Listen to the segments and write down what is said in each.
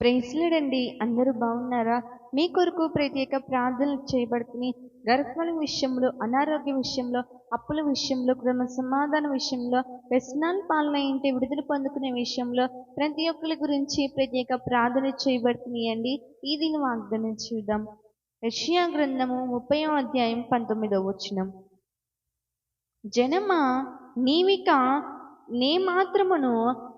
ప్రైస్లడండి అందరూ బాగున్నారా? మీ కొరకు ప్రత్యేక ప్రార్థనలు చేయబడుతున్నాయి. గర్భఫల విషయంలో అనారోగ్య విషయంలో అప్పుల విషయంలో క్రమ సమాధాన విషయంలో వ్యసనాల పాలన ఏంటి విడుదల పొందుకునే విషయంలో ప్రతి ఒక్కరి గురించి ప్రత్యేక ప్రార్థన చేయబడుతున్నాయండి. ఈ దీని వాగ్దానం చూద్దాం. రష్యా గ్రంథము ముప్పై అధ్యాయం పంతొమ్మిదవ వచనం. జనమా నీవిక నే మాత్రమును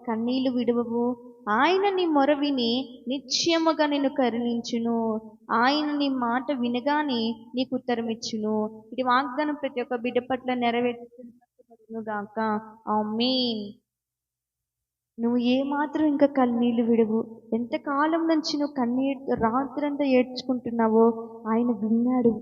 కన్నీళ్ళు విడవవు. ఆయన నీ మొర విని నిశ్చయముగా నిన్ను కరుణించును. ఆయన నీ మాట వినగానే నీకు ఉత్తరం ఇచ్చును ఇది వాగ్దానం ప్రతి ఒక్క బిడ్డ పట్ల నెరవేర్చుగాక ఆ ఆమేన్. నువ్వు ఏ మాత్రం ఇంకా కన్నీళ్ళు విడవు. ఎంతకాలం నుంచి నువ్వు కన్నీరు రాత్రంతా ఏడ్చుకుంటున్నావో ఆయన విన్నాడు.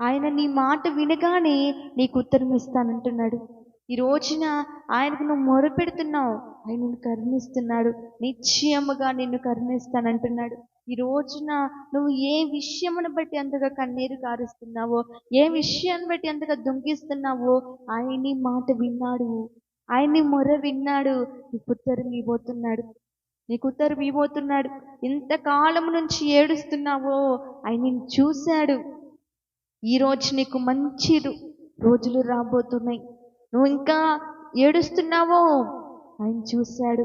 ఆయన నీ మాట వినగానే నీకు ఉత్తరం ఇస్తానంటున్నాడు ఈ రోజున ఆయనకు నువ్వు మొరపెడుతున్నావు. ఆయన నిన్ను కరుణిస్తున్నాడు. నిశ్చయముగా నిన్ను కరుణిస్తానంటున్నాడు. ఈ రోజున నువ్వు ఏ విషయమును బట్టి అంతగా కన్నీరు కారుస్తున్నావో ఏ విషయాన్ని బట్టి అంతగా దుంకిస్తున్నావో ఆయన మాట విన్నాడు. ఆయన నీ మొర విన్నాడు. నీకు ఉత్తరం ఇవ్వబోతున్నాడు. నీకు ఉత్తరం ఇవ్వబోతున్నాడు. ఇంతకాలం నుంచి ఏడుస్తున్నావో ఆయన నిన్ను చూశాడు. ఈ రోజు నీకు మంచి రోజులు రాబోతున్నాయి. నువ్వు ఇంకా ఏడుస్తున్నావో? ఆయన చూశాడు.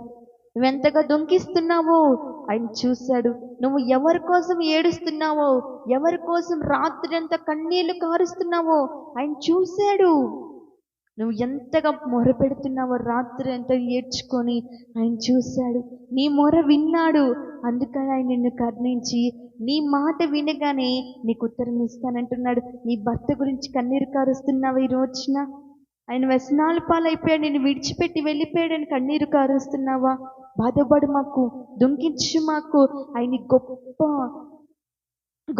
నువ్వెంతగా దొంకిస్తున్నావో ఆయన చూశాడు. నువ్వు ఎవరి కోసం ఏడుస్తున్నావో? ఎవరి కోసం రాత్రి అంతా కన్నీళ్ళు కారుస్తున్నావో? ఆయన చూశాడు. నువ్వు ఎంతగా మొర పెడుతున్నావో రాత్రి ఎంత ఏడ్చుకొని ఆయన చూశాడు. నీ మొర విన్నాడు. అందుకని ఆయన నిన్ను కర్ణించి నీ మాట వినగానే నీకు ఉత్తరం ఇస్తానంటున్నాడు. నీ భర్త గురించి కన్నీరు కారుస్తున్నావు ఈ రోజున? ఆయన వ్యసనాల పాలైపోయాడు నేను విడిచిపెట్టి వెళ్ళిపోయాడని కన్నీరు కారుస్తున్నావా? బాధపడు మాకు దుంకించు మాకు. ఆయన గొప్ప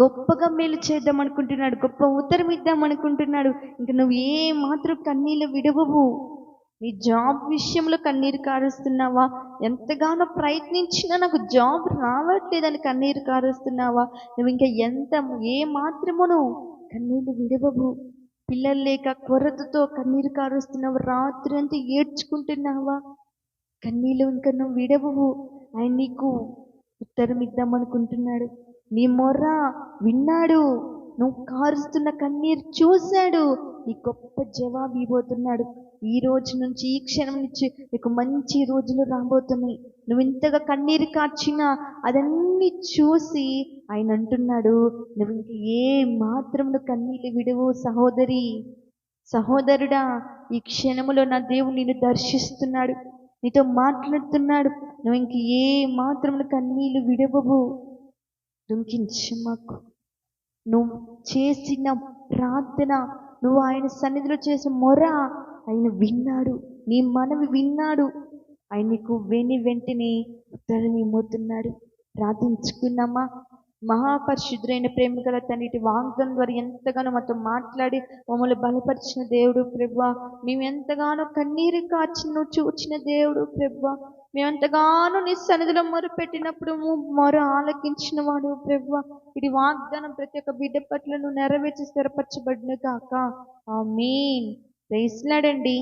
గొప్పగా మేలు చేద్దాం అనుకుంటున్నాడు గొప్ప ఉత్తరం ఇద్దాం అనుకుంటున్నాడు ఇంక నువ్వు ఏ మాత్రం కన్నీళ్ళు విడవవు. నీ జాబ్ విషయంలో కన్నీరు కారుస్తున్నావా? ఎంతగానో ప్రయత్నించినా నాకు జాబ్ రావట్లేదని కన్నీరు కారుస్తున్నావా? నువ్వు ఇంకా ఎంత ఏ మాత్రమును కన్నీళ్ళు విడవవు. పిల్లలు లేక కొరతతో కన్నీరు కారుస్తున్నావు. రాత్రి అంతా ఏడ్చుకుంటున్నావా? కన్నీళ్ళు ఇంకా నువ్వు విడవవు. ఆయన నీకు ఉత్తరం ఇద్దామనుకుంటున్నాడు. నీ మొర్ర విన్నాడు. నువ్వు కారుస్తున్న కన్నీరు చూశాడు. నీ గొప్ప జవాబు ఇవ్వబోతున్నాడు. ఈ రోజు నుంచి ఈ క్షణం నుంచి నీకు మంచి రోజులు రాబోతున్నాయి. నువ్వు ఇంతగా కన్నీరు కార్చినా అదన్నీ చూసి ఆయన అంటున్నాడు నువ్వు ఇంక ఏ మాత్రం కన్నీళ్ళు విడువు సహోదరి. సహోదరుడా ఈ క్షణములో నా దేవుడు నిన్ను దర్శిస్తున్నాడు నీతో మాట్లాడుతున్నాడు. నువ్వు ఇంక ఏ మాత్రం కన్నీళ్ళు విడవవు. దుంకించు మాకు. నువ్వు చేసిన ప్రార్థన నువ్వు ఆయన సన్నిధిలో చేసిన మొర ఆయన విన్నాడు నీ మనవి విన్నాడు. ఆయన నీకు వెని వెంటనే ఉత్తరం ఇమ్మవుతున్నాడు ప్రార్థించుకున్నామా? మహాపరిశుద్ధులైన ప్రేమ గల తండ్రి వాగ్దానం ద్వారా ఎంతగానో మాతో మాట్లాడి మమ్మల్ని బలపరిచిన దేవుడు ప్రభా మేము ఎంతగానో కన్నీరు కాచిన చూచిన దేవుడు ప్రభా మేము ఎంతగానో నీ సన్నిధిలో మొర పెట్టినప్పుడు మొర ఆలకించిన వాడు ప్రభా ఇది వాగ్దానం ప్రతి ఒక్క బిడ్డ పట్ల నువ్వు నెరవేర్చి స్థిరపరచబడిన కాక ఆ మీన్ వేసినాడండి